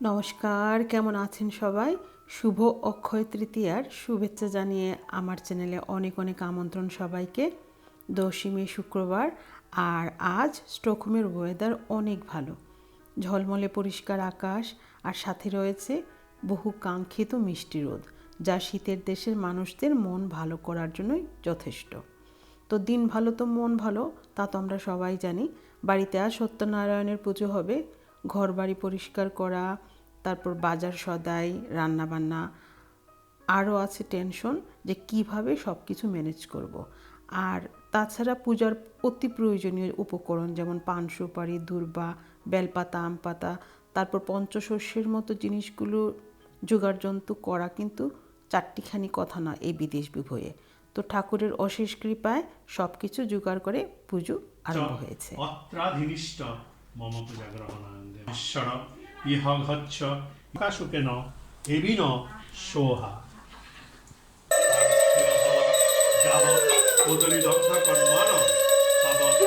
নমস্কার, কেমন আছেন সবাই? শুভ অক্ষয় তৃতীয়ার শুভেচ্ছা জানিয়ে আমার চ্যানেলে অনেক অনেক আমন্ত্রণ সবাইকে। দশমী শুক্রবার, আর আজ স্টকহোমের ওয়েদার অনেক ভালো। ঝলমলে পরিষ্কার আকাশ, আর সাথে রয়েছে বহু কাঙ্ক্ষিত মিষ্টি রোদ, যা শীতের দেশের মানুষদের মন ভালো করার জন্যই যথেষ্ট। তো দিন ভালো তো মন ভালো, তা তো আমরা সবাই জানি। বাড়িতে আজ সত্যনারায়ণের পুজো হবে। ঘর বাড়ি পরিষ্কার করা তারপর বাজার সদাই রান্নাবান্না আরও আছে টেনশন যে কীভাবে সব কিছু ম্যানেজ করব। আর তাছাড়া পূজার অতি প্রয়োজনীয় উপকরণ যেমন পান সুপারি দূর্বা বেলপাতা আম পাতা তারপর পঞ্চশস্যের মতো জিনিসগুলো জোগাড়যন্ত্র করা কিন্তু চারটিখানি কথা না এই বিদেশ বিভয়ে। তো ঠাকুরের অশেষ কৃপায় সব কিছু জোগাড় করে পুজো আরম্ভ হয়েছে। মম পূজা গ্রহণানন্দে ঈশ্বর ইহ ঘচ্ছ কাশুকেন এবিন সোহা যাবৎ কদলী দগ্ধ কর্মণ তাবৎ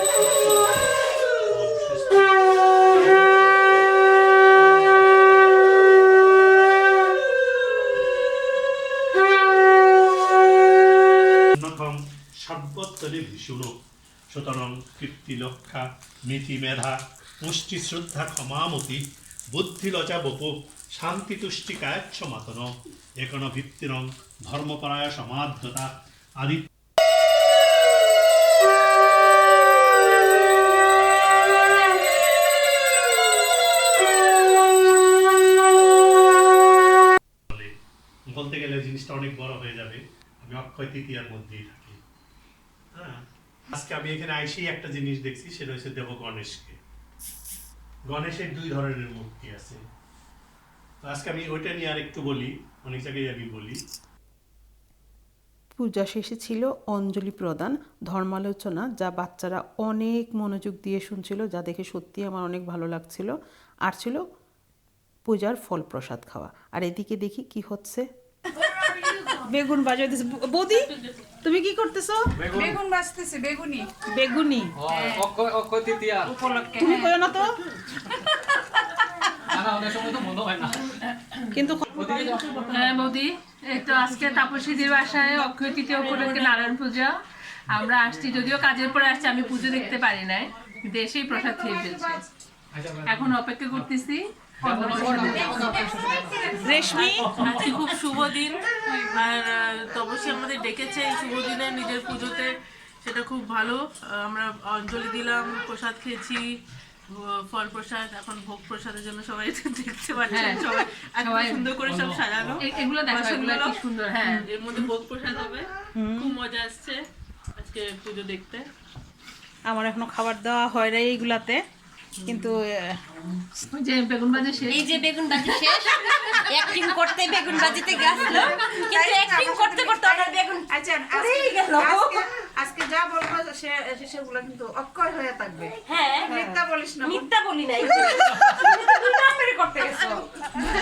সর্বত্তরে ভীষণ সুতরাং কীর্তিলক্ষা নীতি মেধা পুষ্টি শ্রদ্ধা ক্ষমামতি বুদ্ধিলজা বপ শান্তি তুষ্টি কায়চ্ছ মাতন একন ভিত্তিরং ধর্মপরায় সমাধ্যতা আদি বলতে গেলে জিনিসটা অনেক বড় হয়ে যাবে। আমি অক্ষয় তৃতীয়ার মধ্যেই থাকি। হ্যাঁ আজকে আমি এখানে আইসেই একটা জিনিস দেখছি, সেটা হচ্ছে দেব গণেশকে গণেশের দুই ধরনের মূর্তি আছে। তো আজকে আমি ওইটা নিয়ে আর একটু বলি অনেক জায়গায় আমি বলি। পূজা শেষে ছিল অঞ্জলি প্রদান ধর্মালোচনা যা বাচ্চারা অনেক মনোযোগ দিয়ে শুনছিল যা দেখে সত্যি আমার অনেক ভালো লাগছিল। আর ছিল পূজার ফল প্রসাদ খাওয়া। আর এদিকে দেখি কি হচ্ছে। বেগুন বাজাইতেছে বৌদি তুমি কি করতেছো? বেগুন। বাজতেছে বেগুনি। বেগুনি? অক্ষয় অক্ষয় তৃতীয়া উপলক্ষে। তুমি হ্যাঁ। না তো? কিন্তু হ্যাঁ বৌদি এই তো আজকে তাপসীদের বাসায় অক্ষয় তৃতীয় উপলক্ষে নারায়ণ পূজা। আমরা আসছি যদিও কাজের পরে আসছি আমি পুজো দেখতে পারি নাই। এসেই প্রসাদ খেয়ে ফেলছি। এখন অপেক্ষা করতেছি। রেশমি? আজকে খুব শুভ দিন। আর তপসী আমাদের ডেকেছে এই শুভ দিনে নিজের পুজোতে। সেটা খুব ভালো। আমরা অঞ্জলি দিলাম প্রসাদ খেয়েছি ফল প্রসাদ এখন ভোগ প্রসাদের জন্য সবাই দেখতে পাচ্ছেন হ্যাঁ, সবাই এত সুন্দর করে সব সাজানো। এগুলো দেখো এগুলো কি সুন্দর হ্যাঁ। এর মধ্যে ভোগ প্রসাদ হবে। খুব মজা আসছে আজকে পুজো দেখতে। আমার এখনও খাবার দেওয়া হয় না এইগুলাতে। কিন্তু যে বেগুন ভাজা শেষ। এই যে বেগুন ভাজি শেষ অ্যাক্টিং করতে বেগুন ভাজিতে গেছিল কিন্তু অ্যাক্টিং করতে করতে আমার বেগুন আচ্ছা আজকে গেল। আজকে- আজকে যা বলব সে সেগুলো কিন্তু অক্ষয় হয়ে থাকবে। হ্যাঁ। মিথ্যা বলিস না। মিথ্যা বলি নাই। দুই করতে গেছো।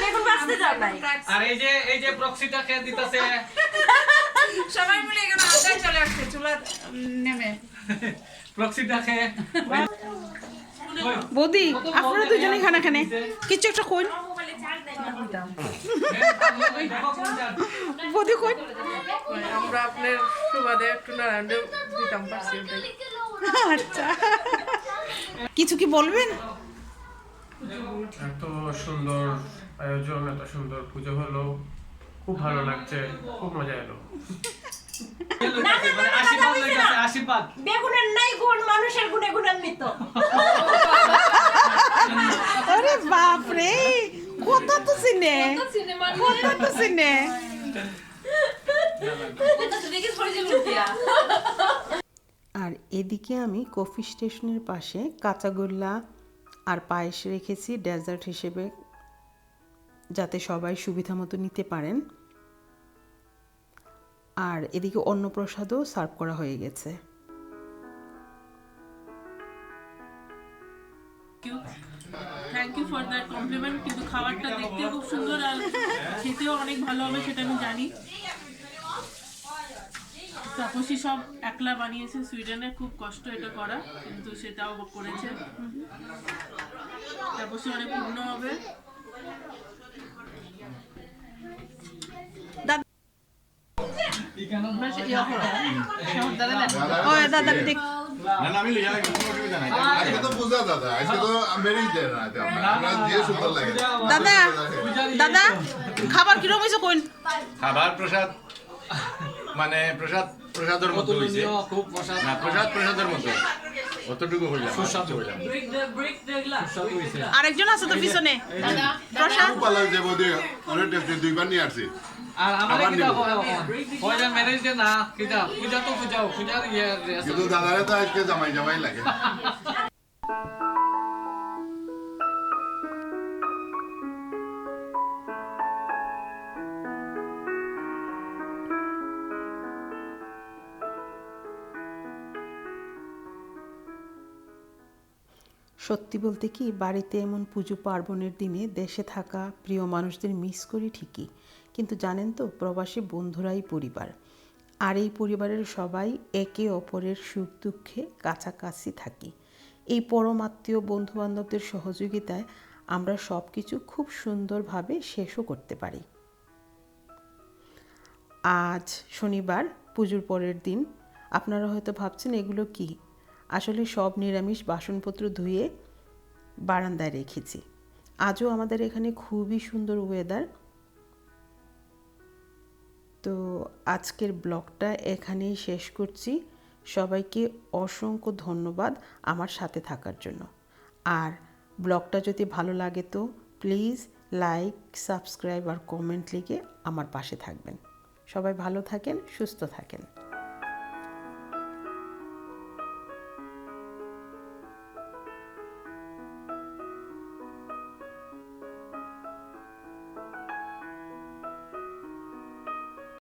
বেগুন ভাজতে যাও নাই। আর এই যে এই যে প্রক্সিটাকে দিতেছে। সবাই মিলে এখানে আড্ডায় চলে আসছে চুলা নেমে। প্রক্সিটাকে বৌদি আপনারা দুজনে খানা খানে কিছু একটা কইন বৌদি কইন আমরা আপনার সুবাদে একটু নারায়ণ দিতাম পারছি আচ্ছা। কিছু কি বলবেন? এত সুন্দর আয়োজন এত সুন্দর পুজো হলো। খুব ভালো লাগছে খুব মজা এলো। আশীর্বাদ বেগুনের নাই গুণ মানুষের গুণে গুণান্বিত। আরে বাপ রে কথা তো সিনে কথা তো সিনে আর এদিকে আমি কফি স্টেশনের পাশে কাঁচাগোল্লা আর পায়েস রেখেছি ডেজার্ট হিসেবে যাতে সবাই সুবিধা মতো নিতে পারেন। আর এদিকে অন্নপ্রসাদও সার্ভ করা হয়ে গেছে। থ্যাংক ইউ ফর কমপ্লিমেন্ট কিন্তু খাবারটা খুব সুন্দর অনেক ভালো হবে, সেটা আমি জানি। সব একলা বানিয়েছে, সুইডেনে খুব কষ্ট এটা করা, কিন্তু সেটাও করেছে। অনেক হবে চিকেন আমরা সে- ইয়া করো। সহজভাবে দেখো। ও দাদা দেখ না না আমি লিয়া লাগবে কোনো অসুবিধা নাই আজকে তো দাদা দাদা খাবার কীরকম হয়েছে কোন খাবার প্রসাদ মানে প্রসাদ প্রসাদের মতো হইছে খুব প্রসাদ প্রসাদ প্রসাদের মতো অতটুকু হইলাম সুস্বাদু। হইলাম আরেকজন আছে তো পিছনে। প্রসাদ? খুব ভালো দিয়ে অনেক টেস্টি দুইবার নিয়ে আসছি। আর আমার কিটা হয় না ম্যারেজ না কিটা পূজা তো পূজা পূজার ইয়ে কিন্তু দাদারে তো আজকে জামাই জামাই লাগে। সত্যি বলতে কি, বাড়িতে এমন পুজো পার্বণের দিনে দেশে থাকা প্রিয় মানুষদের মিস করি ঠিকই। কিন্তু জানেন তো, প্রবাসী বন্ধুরাই পরিবার। আর এই পরিবারের সবাই একে অপরের সুখ দুঃখে কাছাকাছি থাকি। এই পরমাত্মীয় বন্ধুবান্ধবদের সহযোগিতায় আমরা সব কিছু খুব সুন্দরভাবে শেষও করতে পারি। আজ শনিবার, পুজোর পরের দিন। আপনারা হয়তো ভাবছেন, এগুলো কি? আসলে সব নিরামিষ বাসনপত্র ধুয়ে বারান্দায় রেখেছি। আজও আমাদের এখানে খুবই সুন্দর ওয়েদার তো আজকের ব্লগটা এখানেই শেষ করছি। সবাইকে অসংখ্য ধন্যবাদ আমার সাথে থাকার জন্য। আর ব্লগটা যদি ভালো লাগে তো প্লিজ লাইক সাবস্ক্রাইব আর কমেন্ট লিখে আমার পাশে থাকবেন। সবাই ভালো থাকেন, সুস্থ থাকেন।